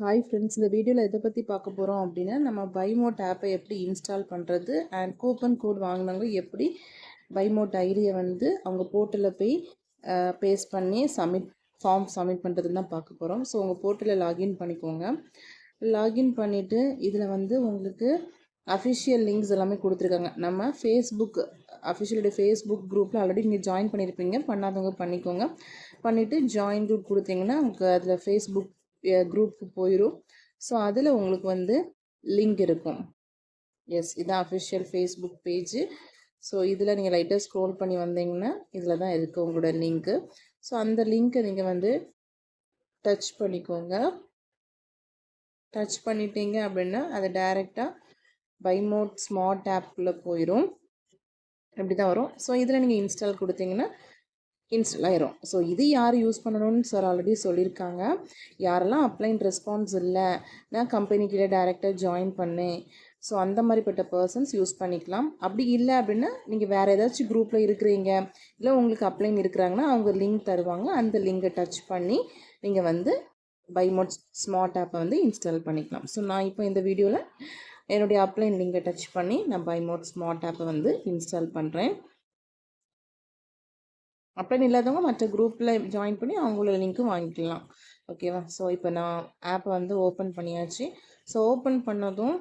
Hi friends இந்த வீடியோவில் எதை பற்றி பார்க்க போகிறோம் அப்படின்னா நம்ம பைமோட் ஆப்பை எப்படி இன்ஸ்டால் பண்ணுறது அண்ட் கூப்பன் கோட் வாங்கினவங்க எப்படி பைமோட் ஐடியை வந்து அவங்க போர்ட்டலில் போய் பேஸ்ட் பண்ணி சப்மிட் ஃபார்ம் சப்மிட் பண்ணுறதுன்னு தான் பார்க்க போகிறோம் ஸோ உங்கள் போர்ட்டலில் லாகின் பண்ணிக்கோங்க. லாகின் பண்ணிவிட்டு இதில் வந்து உங்களுக்கு அஃபிஷியல் லிங்க்ஸ் எல்லாமே கொடுத்துருக்காங்க. நம்ம ஃபேஸ்புக் அஃபிஷியலுடைய ஃபேஸ்புக் குரூப்பில் ஆல்ரெடி நீங்கள் ஜாயின் பண்ணியிருப்பீங்க பண்ணாதவங்க பண்ணிக்கோங்க. பண்ணிவிட்டு ஜாயின் குரூப் கொடுத்தீங்கன்னா உங்களுக்கு அதில் ஃபேஸ்புக் குரூப்புக்கு போயிடும் ஸோ அதில் உங்களுக்கு வந்து லிங்க் இருக்கும். எஸ் இதான் அஃபிஷியல் ஃபேஸ்புக் பேஜு ஸோ இதில் நீங்கள் லைட்டாக ஸ்க்ரோல் பண்ணி வந்தீங்கன்னா இதில் தான் இருக்குது உங்களோட லிங்க்கு ஸோ அந்த லிங்க்கை நீங்கள் வந்து டச் பண்ணிக்கோங்க. டச் பண்ணிட்டீங்க அப்படின்னா அது டைரெக்டாக பைமோட் ஸ்மார்ட் ஆப்பில் போயிடும் இப்படி தான் வரும். ஸோ இதில் நீங்கள் இன்ஸ்டால் கொடுத்தீங்கன்னா இன்ஸ்டால் ஆயிரும். ஸோ இது யார் யூஸ் பண்ணணும்னு சார் ஆல்ரெடி சொல்லியிருக்காங்க யாரெல்லாம் அப்ளைன் ரெஸ்பான்ஸ் இல்லை நான் கம்பெனி கீழே டேரெக்டாக ஜாயின் பண்ணேன் ஸோ அந்த மாதிரிப்பட்ட பர்சன்ஸ் யூஸ் பண்ணிக்கலாம். அப்படி இல்லை அப்படின்னா நீங்கள் வேறு ஏதாச்சும் குரூப்பில் இருக்கிறீங்க இல்லை உங்களுக்கு அப்ளைன் இருக்கிறாங்கன்னா அவங்க லிங்க் தருவாங்க. அந்த லிங்கை டச் பண்ணி நீங்கள் வந்து பைமோட் ஸ்மார்ட் ஆப்பை வந்து இன்ஸ்டால் பண்ணிக்கலாம். ஸோ நான் இப்போ இந்த வீடியோவில் என்னுடைய அப்ளைன் லிங்கை டச் பண்ணி நான் பைமோட் ஸ்மார்ட் ஆப்பை வந்து இன்ஸ்டால் பண்ணுறேன் அப்ளைன் இல்லாதவங்க மற்ற குரூப்பில் ஜாயின் பண்ணி அவங்களோட லிங்க்கும் வாங்கிக்கலாம். ஓகேவா ஸோ இப்போ நான் ஆப்பை வந்து ஓப்பன் பண்ணியாச்சு. ஸோ ஓப்பன் பண்ணதும்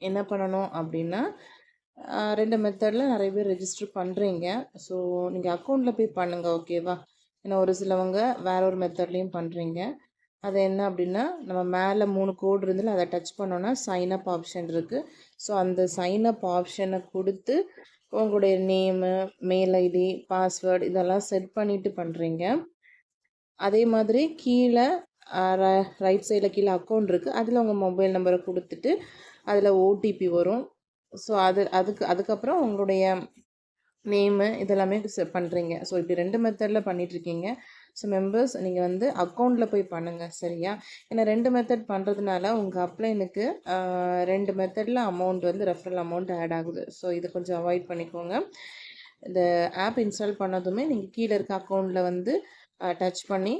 என்ன பண்ணணும் அப்படின்னா ரெண்டு மெத்தடில் நிறைய பேர் ரெஜிஸ்டர் பண்ணுறீங்க ஸோ நீங்கள் அக்கௌண்ட்டில் போய் பண்ணுங்கள் ஓகேவா ஏன்னா ஒரு சிலவங்க வேற ஒரு மெத்தட்லேயும் பண்ணுறீங்க அது என்ன அப்படின்னா நம்ம மேலே மூணு கோடு இருந்தாலும் அதை டச் பண்ணோன்னா சைன் அப் ஆப்ஷன் இருக்குது ஸோ அந்த சைன் அப் ஆப்ஷனை கொடுத்து உங்களுடைய நேமு மெயில் ஐடி பாஸ்வேர்டு இதெல்லாம் செட் பண்ணிவிட்டு பண்ணுறீங்க அதே மாதிரி கீழே ரைட் சைடில் கீழே அக்கௌண்ட் இருக்குது அதில் உங்கள் மொபைல் நம்பரை கொடுத்துட்டு அதில் ஓடிபி வரும். ஸோ அது அதுக்கு அதுக்கப்புறம் உங்களுடைய நேமு இதெல்லாமே பண்ணுறீங்க ஸோ இப்படி ரெண்டு மெத்தடில் பண்ணிகிட்ருக்கீங்க ஸோ மெம்பர்ஸ் நீங்கள் வந்து அக்கௌண்ட்டில் போய் பண்ணுங்கள் சரியா? ஏன்னா ரெண்டு மெத்தட் பண்ணுறதுனால உங்கள் அப்ளைனுக்கு ரெண்டு மெத்தடில் அமௌண்ட் வந்து ரெஃபரல் அமௌண்ட் ஆட் ஆகுது. ஸோ இதை கொஞ்சம் அவாய்ட் பண்ணிக்கோங்க. இந்த ஆப் இன்ஸ்டால் பண்ணதுமே நீங்கள் கீழே இருக்க அக்கௌண்ட்டில் வந்து டச் பண்ணி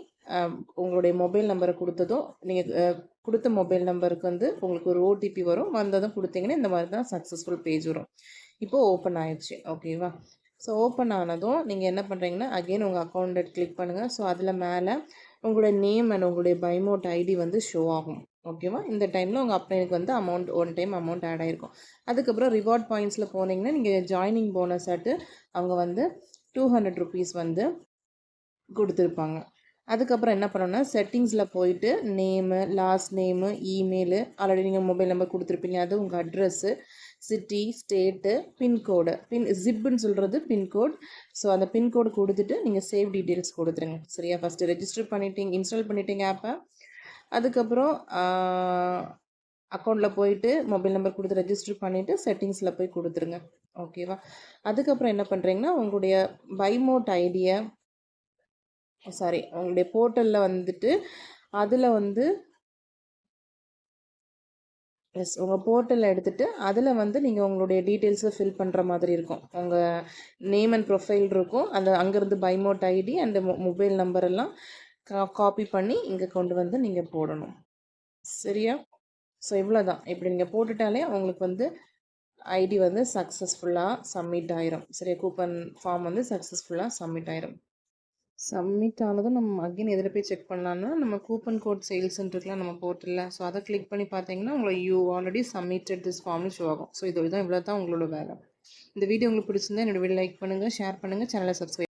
உங்களுடைய மொபைல் நம்பரை கொடுத்ததும் நீங்கள் கொடுத்த மொபைல் நம்பருக்கு வந்து உங்களுக்கு ஒரு ஓடிபி வரும். வந்ததும் கொடுத்தீங்கன்னா இந்த மாதிரி தான் சக்ஸஸ்ஃபுல் பேஜ் வரும். இப்போது ஓப்பன் ஆயிடுச்சு. ஓகேவா ஸோ ஓப்பன் ஆனதும் நீங்கள் என்ன பண்ணுறீங்கன்னா அகெயின் உங்கள் அக்கௌண்ட்டை கிளிக் பண்ணுங்கள் ஸோ அதில் மேலே உங்களுடைய நேம் அண்ட் உங்களுடைய பைமோட் ஐடி வந்து ஷோ ஆகும். ஓகேவா இந்த டைமில் உங்கள் அப்ளைனுக்கு வந்து amount one time amount add ஆகிருக்கும் அதுக்கப்புறம் ரிவார்ட் பாயிண்ட்ஸில் போனீங்கன்னா நீங்கள் ஜாயினிங் போனஸ் ஆட்டு அவங்க வந்து டூ ஹண்ட்ரட் ருபீஸ் வந்து கொடுத்துருப்பாங்க. அதுக்கப்புறம் என்ன பண்ணணும்னா செட்டிங்ஸில் போயிட்டு name last name email already நீங்கள் மொபைல் நம்பர் கொடுத்துருப்பீங்க. அது உங்கள் address city state pincode pin ஜிப்புன்னு சொல்கிறது பின்கோட் ஸோ அந்த பின்கோடு கொடுத்துட்டு நீங்கள் சேவ் டீட்டெயில்ஸ் கொடுத்துருங்க. சரியா? ஃபஸ்ட்டு ரெஜிஸ்டர் பண்ணிட்டீங்க இன்ஸ்டால் பண்ணிட்டீங்க ஆப்பை அதுக்கப்புறம் அக்கௌண்ட்டில் போயிட்டு மொபைல் நம்பர் கொடுத்து ரெஜிஸ்டர் பண்ணிவிட்டு செட்டிங்ஸில் போய் கொடுத்துருங்க. ஓகேவா அதுக்கப்புறம் என்ன பண்ணுறீங்கன்னா உங்களுடைய பைமோட் ஐடியை சாரி உங்களுடைய போர்ட்டலில் வந்துட்டு அதில் வந்து எஸ் உங்கள் போர்ட்டலில் எடுத்துகிட்டு அதில் வந்து நீங்கள் உங்களுடைய டீட்டெயில்ஸை ஃபில் பண்ணுற மாதிரி இருக்கும். உங்கள் நேம் அண்ட் ப்ரொஃபைல் இருக்கும். அந்த அங்கேருந்து பைமோட் ஐடி அண்ட் மொபைல் நம்பர் எல்லாம் காப்பி பண்ணி இங்கே கொண்டு வந்து நீங்கள் போடணும். சரியா? ஸோ இவ்வளோ தான் இப்படி நீங்கள் போட்டுட்டாலே உங்களுக்கு வந்து ஐடி வந்து சக்ஸஸ்ஃபுல்லாக சப்மிட் ஆயிரும். சரியா? கூப்பன் ஃபார்ம் வந்து சக்ஸஸ்ஃபுல்லாக சப்மிட் ஆயிரும். சப்மிட் ஆனதும் நம்ம அகைன் எதில் போய் செக் பண்ணலான்னா நம்ம கூப்பன் கோட் சேல்ஸ்ன்ட்டுருக்கலாம் நம்ம போர்ட்டலில் ஸோ அதை கிளிக் பண்ணி பார்த்தீங்கன்னா உங்களை யூ ஆல்ரெடி சப்மிட்டட் திஸ் ஃபார்ம்னு ஷோ ஆகும். ஸோ இது தான் இவ்வளோ தான் உங்களோட வேலை. இந்த வீடியோ உங்களுக்கு பிடிச்சிருந்தா என்னோட வீடியோ லைக் பண்ணுங்கள் ஷேர் பண்ணுங்கள் சேனலை சப்ஸ்கிரைப்